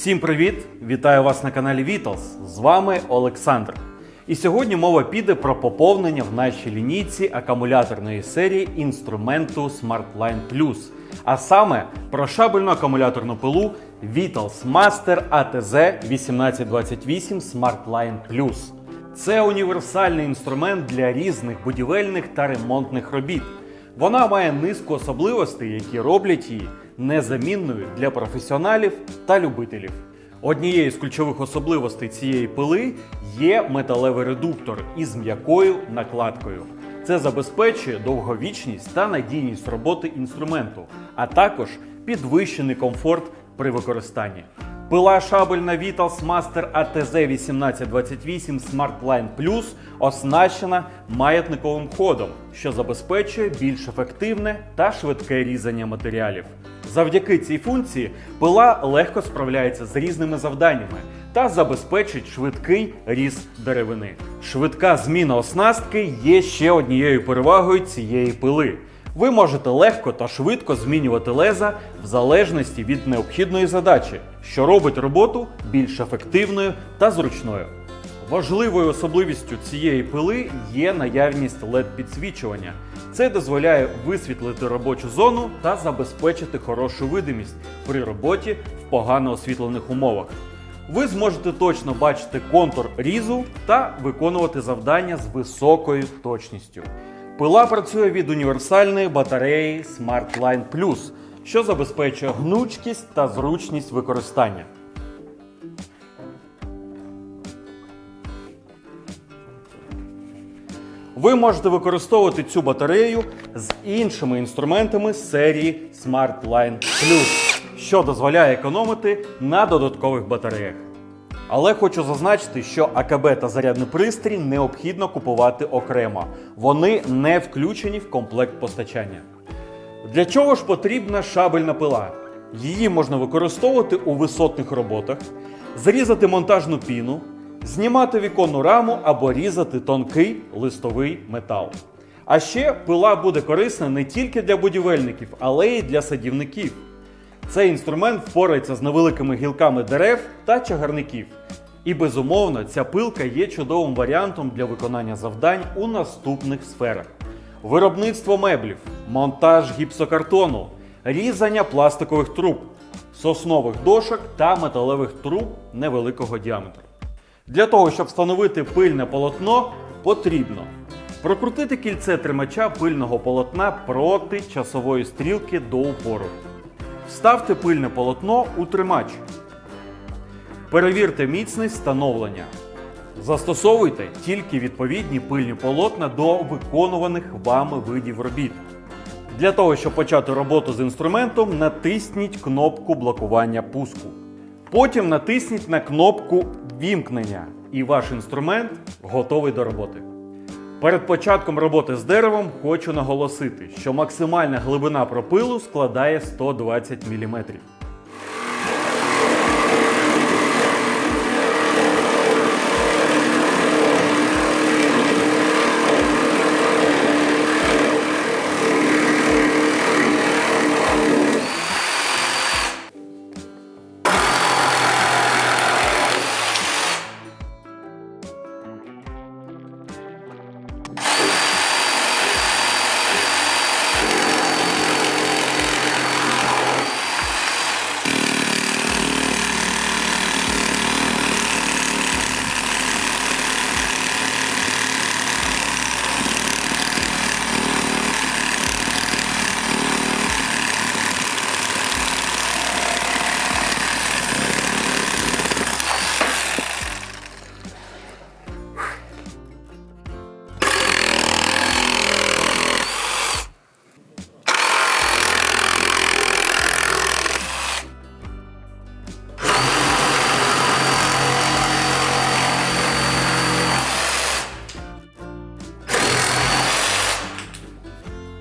Всім привіт! Вітаю вас на каналі Vitals. З вами Олександр. І сьогодні мова піде про поповнення в нашій лінійці акумуляторної серії інструменту SmartLine Plus, а саме про шабельну акумуляторну пилу Vitals Master ATZ 1828 SmartLine Plus. Це універсальний інструмент для різних будівельних та ремонтних робіт. Вона має низку особливостей, які роблять її незамінною для професіоналів та любителів. Однією з ключових особливостей цієї пили є металевий редуктор із м'якою накладкою. Це забезпечує довговічність та надійність роботи інструменту, а також підвищений комфорт при використанні. Пила шабельна Vitals Master ATZ 1828 SmartLine Plus оснащена маятниковим ходом, що забезпечує більш ефективне та швидке різання матеріалів. Завдяки цій функції пила легко справляється з різними завданнями та забезпечить швидкий різ деревини. Швидка зміна оснастки є ще однією перевагою цієї пили. Ви можете легко та швидко змінювати леза в залежності від необхідної задачі, що робить роботу більш ефективною та зручною. Важливою особливістю цієї пили є наявність led підсвічування. Це дозволяє висвітлити робочу зону та забезпечити хорошу видимість при роботі в погано освітлених умовах. Ви зможете точно бачити контур різу та виконувати завдання з високою точністю. Пила працює від універсальної батареї SmartLine Plus, що забезпечує гнучкість та зручність використання. Ви можете використовувати цю батарею з іншими інструментами серії SmartLine Plus, що дозволяє економити на додаткових батареях. Але хочу зазначити, що АКБ та зарядний пристрій необхідно купувати окремо. Вони не включені в комплект постачання. Для чого ж потрібна шабельна пила? Її можна використовувати у висотних роботах, зрізати монтажну піну, знімати віконну раму або різати тонкий листовий метал. А ще пила буде корисна не тільки для будівельників, але й для садівників. Цей інструмент впорається з невеликими гілками дерев та чагарників. І безумовно, ця пилка є чудовим варіантом для виконання завдань у наступних сферах: виробництво меблів, монтаж гіпсокартону, різання пластикових труб, соснових дошок та металевих труб невеликого діаметру. Для того, щоб встановити пильне полотно, потрібно прокрутити кільце тримача пильного полотна проти часової стрілки до упору. Вставте пильне полотно у тримач. Перевірте міцність встановлення. Застосовуйте тільки відповідні пильні полотна до виконуваних вами видів робіт. Для того, щоб почати роботу з інструментом, натисніть кнопку блокування пуску. Потім натисніть на кнопку вімкнення, і ваш інструмент готовий до роботи. Перед початком роботи з деревом хочу наголосити, що максимальна глибина пропилу складає 120 мм.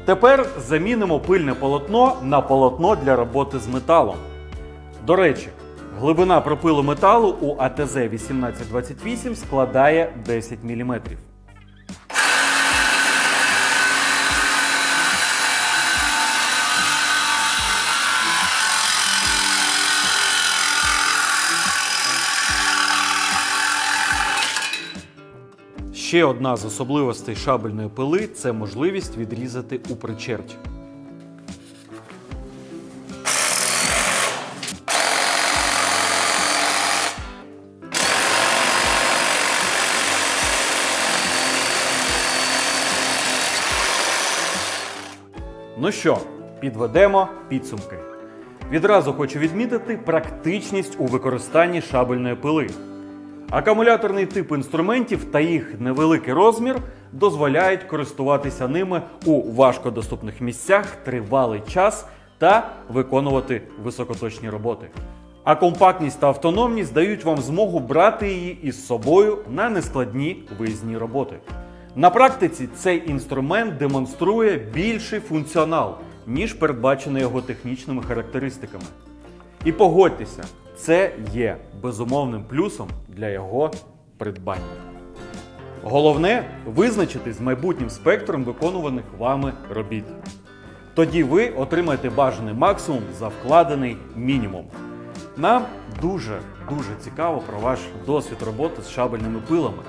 Тепер замінимо пильне полотно на полотно для роботи з металом. До речі, глибина пропилу металу у АТЗ 1828 складає 10 мм. Ще одна з особливостей шабельної пили це можливість відрізати у причерті. Ну що, підведемо підсумки. Відразу хочу відмітити практичність у використанні шабельної пили. Акумуляторний тип інструментів та їх невеликий розмір дозволяють користуватися ними у важкодоступних місцях тривалий час та виконувати високоточні роботи. А компактність та автономність дають вам змогу брати її із собою на нескладні виїзні роботи. На практиці цей інструмент демонструє більший функціонал, ніж передбачений його технічними характеристиками. І погодьтеся, це є безумовним плюсом для його придбання. Головне визначитись з майбутнім спектром виконуваних вами робіт. Тоді ви отримаєте бажаний максимум за вкладений мінімум. Нам дуже дуже цікаво про ваш досвід роботи з шабельними пилами.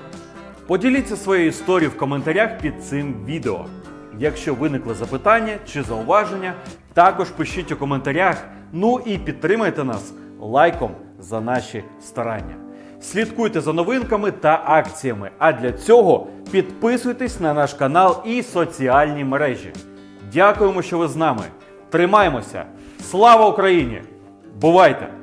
Поділіться своєю історією в коментарях під цим відео. Якщо виникли запитання чи зауваження, також пишіть у коментарях. Ну і підтримайте нас лайком за наші старання. Слідкуйте за новинками та акціями. А для цього підписуйтесь на наш канал і соціальні мережі. Дякуємо, що ви з нами. Тримаємося! Слава Україні! Бувайте!